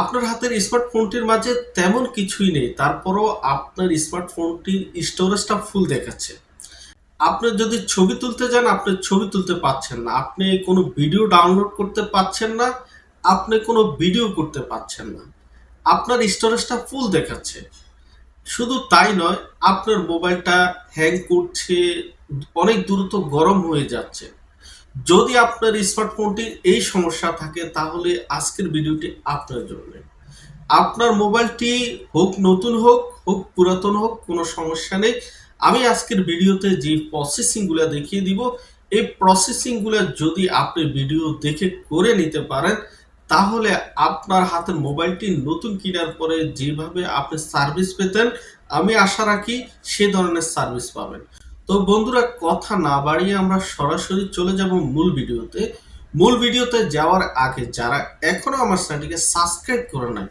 আপনার হাতের স্মার্টফোনটির মাঝে তেমন কিছুই নেই, তারপরও আপনার স্মার্টফোনটির স্টোরেজটা ফুল দেখাচ্ছে। আপনি যদি ছবি তুলতে যান, আপনি ছবি তুলতে পাচ্ছেন না। আপনি কোনো ভিডিও ডাউনলোড করতে পাচ্ছেন না, আপনি কোনো ভিডিও করতে পাচ্ছেন না। আপনার স্টোরেজটা ফুল দেখাচ্ছে। শুধু তাই নয়, আপনার মোবাইলটা হ্যাং করছে, অনেক দ্রুত গরম হয়ে যাচ্ছে। যদি আপনার স্মার্টফোনটির এই সমস্যা থাকে, তাহলে আজকের ভিডিওটি আপনার জন্য। আপনার মোবাইলটি হোক নতুন হোক হোক পুরাতন হোক, কোনো সমস্যা নেই। আমি আজকের ভিডিওতে যে প্রসেসিংগুলো দেখিয়ে দিব, এই প্রসেসিংগুলো যদি আপনি ভিডিও দেখে করে নিতে পারেন, তাহলে আপনার হাতের মোবাইলটি নতুন কেনার পরে যেভাবে আপনি সার্ভিস পেতেন, আমি আশা রাখি সে ধরনের সার্ভিস পাবেন। তো বন্ধুরা, কথা না বাড়িয়ে আমরা সরাসরি চলে যাব মূল ভিডিওতে। মূল ভিডিওতে যাওয়ার আগে যারা এখনও আমার চ্যানেলটিকে সাবস্ক্রাইব করে নাই,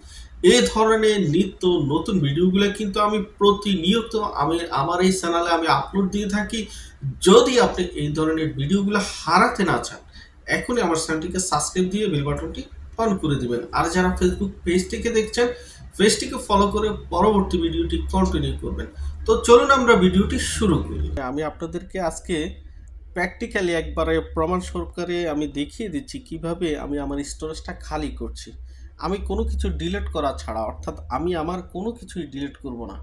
এই ধরনের নিত্য নতুন ভিডিওগুলো কিন্তু আমি প্রতিনিয়ত আমি আমার এই চ্যানেলে আমি আপলোড দিয়ে থাকি। যদি আপনি এই ধরনের ভিডিওগুলো হারাতে না চান, এখনই আমার চ্যানেলটিকে সাবস্ক্রাইব দিয়ে বেল বাটনটি অন করে দিবেন। আর যারা ফেসবুক পেজ থেকে দেখছেন পেজটিকে ফলো করে পরবর্তী ভিডিওটি কন্টিনিউ করবেন। তো চলুন আমরা ভিডিওটি শুরু করি। আমি আপনাদেরকে আজকে প্র্যাকটিক্যালি একবারে প্রমাণ সহকারে আমি দেখিয়ে দিচ্ছি কীভাবে আমি আমার স্টোরেজটা খালি করছি। আমি কোনো কিছু ডিলিট করা ছাড়া, অর্থাৎ আমি আমার কোনো কিছুই ডিলিট করব না।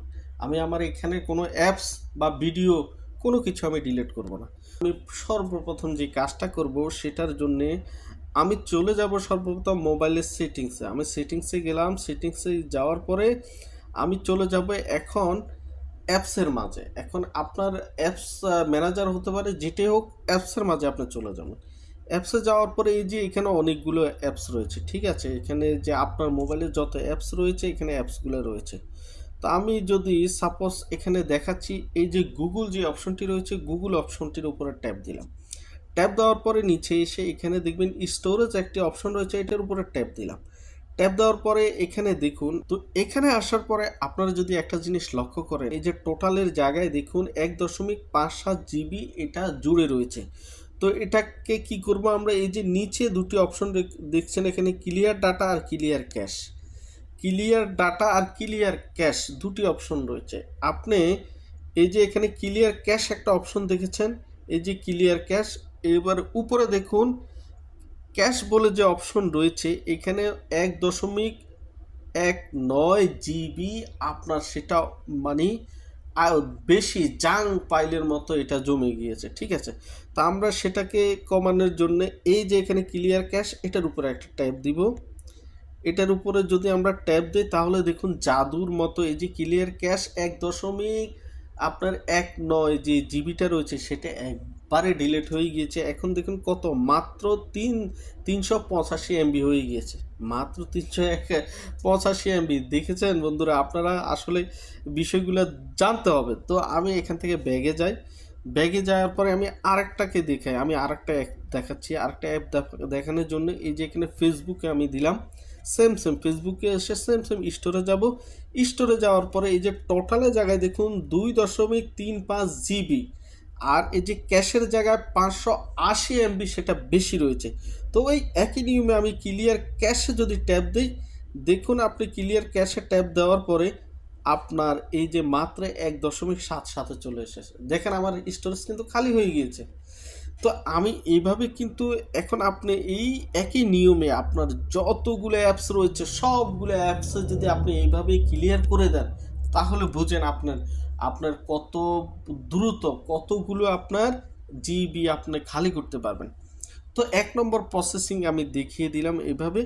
আমি আমার এখানে কোনো অ্যাপস বা ভিডিও কোনো কিছু আমি ডিলিট করব না। আমি সর্বপ্রথম যে কাজটা করব, সেটার জন্যে আমি চলে যাব সর্বপ্রথম মোবাইলের সেটিংসে। আমি সেটিংসে গেলাম, সেটিংসে যাওয়ার পরে আমি চলে যাব এখন অ্যাপসের মাঝে। এখন আপনার অ্যাপস ম্যানেজার হতে পারে, যেটাই হোক, অ্যাপসের মাঝে আপনি চলে যাবেন। অ্যাপসে যাওয়ার পরে এই যে এখানে অনেকগুলো অ্যাপস রয়েছে, ঠিক আছে? এখানে যে আপনার মোবাইলে যত অ্যাপস রয়েছে, এখানে অ্যাপসগুলো রয়েছে। তো আমি যদি সাপোজ এখানে দেখাচ্ছি, এই যে গুগল যে অপশনটি রয়েছে গুগল অপশনটির উপরে ট্যাপ দিলাম। ট্যাপ দেওয়ার পরে নিচে এসে এখানে দেখবেন স্টোরেজ একটি অপশন রয়েছে, এটার উপরে ট্যাপ দিলাম। ট্যাপ দেওয়ার পরে এখানে দেখুন, তো এখানে আসার পরে আপনারা যদি একটা জিনিস লক্ষ্য করেন, এই যে টোটালের জায়গায় দেখুন এক দশমিক পাঁচ সাত জিবি এটা জুড়ে রয়েছে। তো এটাকে কি করব আমরা, এই যে নিচে দুটি অপশন দেখছেন এখানে ক্লিয়ার ডাটা আর ক্লিয়ার ক্যাশ ক্লিয়ার ডাটা আর ক্লিয়ার ক্যাশ দুটি অপশন রয়েছে। আপনি এই যে এখানে ক্লিয়ার ক্যাশ একটা অপশন দেখেছেন, এই যে ক্লিয়ার ক্যাশ এবার উপরে দেখুন, ক্যাশ বলে যে অপশন রয়েছে, এখানে এক দশমিক এক নয় জিবি আপনার সেটা মানে বেশি জাং পাইলের মতো এটা জমে গিয়েছে, ঠিক আছে? তা আমরা সেটাকে কমানোর জন্য এই যে এখানে ক্লিয়ার ক্যাশ, এটার উপরে একটা ট্যাপ দিব। এটার উপরে যদি আমরা ট্যাপ দিই, তাহলে দেখুন জাদুর মতো এই যে ক্লিয়ার ক্যাশ, এক দশমিক আপনার এক নয় যে জিবিটা রয়েছে, সেটা একবারে ডিলেট হয়ে গিয়েছে। এখন দেখুন কত, মাত্র তিন, তিনশো পঁচাশি এমবি হয়ে গিয়েছে। মাত্র তিনশো এক পঁচাশি এমবি দেখেছেন বন্ধুরা, আপনারা আসলে বিষয়গুলো জানতে হবে। তো আমি এখান থেকে ব্যাগে যাই। ব্যাগে যাওয়ার পরে আমি আরেকটাকে দেখাই। আমি আরেকটা অ্যাপ দেখাচ্ছি। আরেকটা অ্যাপ দেখানোর জন্য এই যে এখানে ফেসবুকে আমি দিলাম। সেম সেম ফেসবুকে এসে সেম সেম স্টোরে যাব। স্টোরে যাওয়ার পরে এই যে টোটালে জায়গায় দেখুন দুই দশমিক তিন পাঁচ জিবি আর এই যে ক্যাশের জায়গায় পাঁচশো আশি এমবি সেটা বেশি রয়েছে। তো ওই একই নিয়মে আমি ক্লিয়ার ক্যাশে যদি ট্যাপ দিই, দেখুন আপনি ক্লিয়ার ক্যাশে ট্যাপ দেওয়ার পরে আপনার এই যে মাত্র এক দশমিক সাত সাথে চলে এসেছে। দেখেন আমার স্টোরেজ কিন্তু খালি হয়ে গিয়েছে। তো আমি এইভাবে কিন্তু এখন আপনি এই একই নিয়মে আপনার যতগুলো অ্যাপস রয়েছে, সবগুলো অ্যাপসে যদি আপনি এইভাবে ক্লিয়ার করে দেন তাহলে বুঝেন আপনার আপনার কত দ্রুত কতগুলো আপনার জিবি আপনি খালি করতে পারবেন। তো এক নম্বর প্রসেসিং আমি দেখিয়ে দিলাম এভাবে।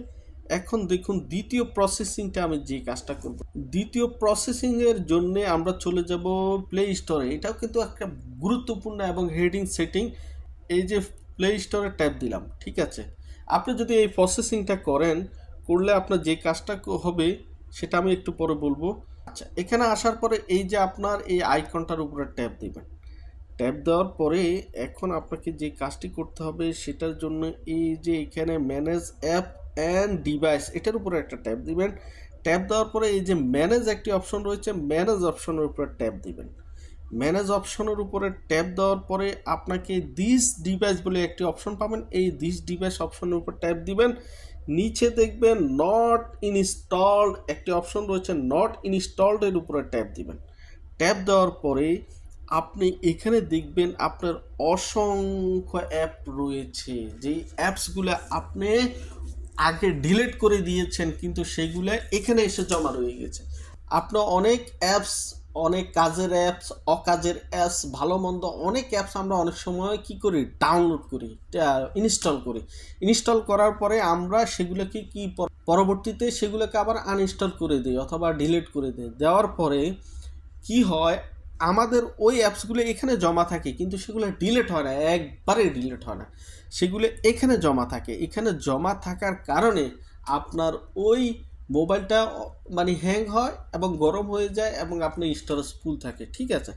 এখন দেখুন, দ্বিতীয় প্রসেসিংটা আমি যে কাজটা করব। দ্বিতীয় প্রসেসিংয়ের জন্য আমরা চলে যাব প্লে স্টোরে এটাও কিন্তু একটা গুরুত্বপূর্ণ এবং হেডিং সেটিং এই যে প্লে স্টোরে ট্যাপ দিলাম, ঠিক আছে? আপনি যদি এই প্রসেসিংটা করেন, করলে আপনার যে কাজটা হবে, সেটা আমি একটু পরে বলব। আচ্ছা এখানে আসার পরে এই যে আপনার এই আইকনটার উপরে ট্যাপ দিবেন। ট্যাপ দেওয়ার পরে এখন আপনাকে যে কাজটি করতে হবে সেটার জন্য এই যে এখানে ম্যানেজ অ্যাপ অ্যান্ড ডিভাইস এটার উপরে একটা ট্যাপ দিবেন। ট্যাপ দেওয়ার পরে এই যে ম্যানেজ একটি অপশন রয়েছে ম্যানেজ অপশনের উপরে ট্যাপ দিবেন। ম্যানেজ অপশনের উপরে ট্যাপ দেওয়ার পরে আপনাকে দিস ডিভাইস বলে একটি অপশন পাবেন। এই দিস ডিভাইস অপশনের উপর ট্যাপ দিবেন। নিচে দেখবেন নট ইনস্টলড একটি অপশন রয়েছে। নট ইনস্টলড এর উপরে ট্যাপ দিবেন। ট্যাপ দেওয়ার পরে আপনি এখানে দেখবেন আপনার অসংখ্য অ্যাপ রয়েছে। যেই অ্যাপসগুলো আপনি আগে ডিলিট করে দিয়েছেন, কিন্তু সেগুলো এখানে এসে জমা রয়ে গেছে। আপনার অনেক অ্যাপস অনেক কাজের অ্যাপস অকাজের অ্যাপস ভালো মন্দ অনেক অ্যাপস আমরা অনেক সময় কি করি? ডাউনলোড করি ইনস্টল করি। ইনস্টল করার পরে আমরা সেগুলোকে কি পরবর্তীতে সেগুলোকে আবার আনইনস্টল করে দিই অথবা ডিলিট করে দিই। দেওয়ার পরে কি হয়? আমাদের ওই অ্যাপসগুলো এখানে জমা থাকে কিন্তু সেগুলো ডিলিট হয় না, একবারে ডিলিট হয় না। সেগুলো এখানে জমা থাকে। এখানে জমা থাকার কারণে আপনার ওই মোবাইলটা মানে হ্যাং হয় এবং গরম হয়ে যায় এবং আপনার স্টোরেজ ফুল থাকে, ঠিক আছে?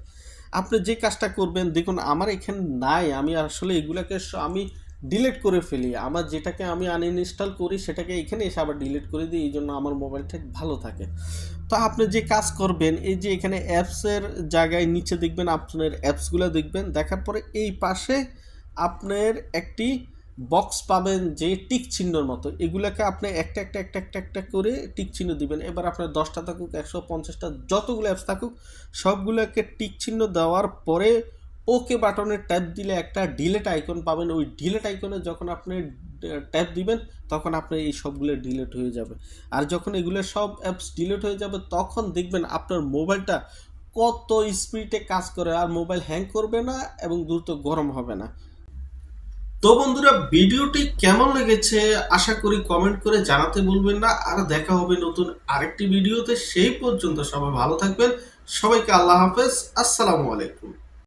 আপনি যে কাজটা করবেন, দেখুন আমার এখানে নাই, আমি আসলে এগুলাকে আমি ডিলিট করে ফেলি। আমার যেটাকে আমি আনইনস্টল করি, সেটাকে এখানে এসে আবার ডিলিট করে দিই এই জন্য আমার মোবাইলটা ভালো থাকে। তো আপনি যে কাজ করবেন, এই যে এখানে অ্যাপসের জায়গায় নিচে দেখবেন, আপনার অ্যাপসগুলো দেখবেন, দেখার পরে এই পাশে আপনার একটি বক্স পাবেন যে টিক চিহ্নর মতো। এগুলোকে আপনি একটা একটা একটা একটা একটা করে টিক চিহ্ন দিবেন। এবার আপনার দশটা থাকুক, একশো পঞ্চাশটা, যতগুলো অ্যাপস থাকুক, সবগুলোকে টিক চিহ্ন দেওয়ার পরে ওকে বাটনে ট্যাপ দিলে একটা ডিলেট আইকন পাবেন। ওই ডিলেট আইকনে যখন আপনি ট্যাপ দিবেন, তখন আপনার এই সবগুলো ডিলেট হয়ে যাবে। আর যখন এগুলো সব অ্যাপস ডিলেট হয়ে যাবে, তখন দেখবেন আপনার মোবাইলটা কত স্পিডে কাজ করে। আর মোবাইল হ্যাং করবে না এবং দ্রুত গরম হবে না। তো বন্ধুরা, ভিডিওটি কেমন লেগেছে আশা করি কমেন্ট করে জানাতে ভুলবেন না। আর দেখা হবে নতুন আরেকটি ভিডিওতে। সেই পর্যন্ত সবাই ভালো থাকবেন। সবাইকে আল্লাহ হাফেজ। আসসালামু আলাইকুম।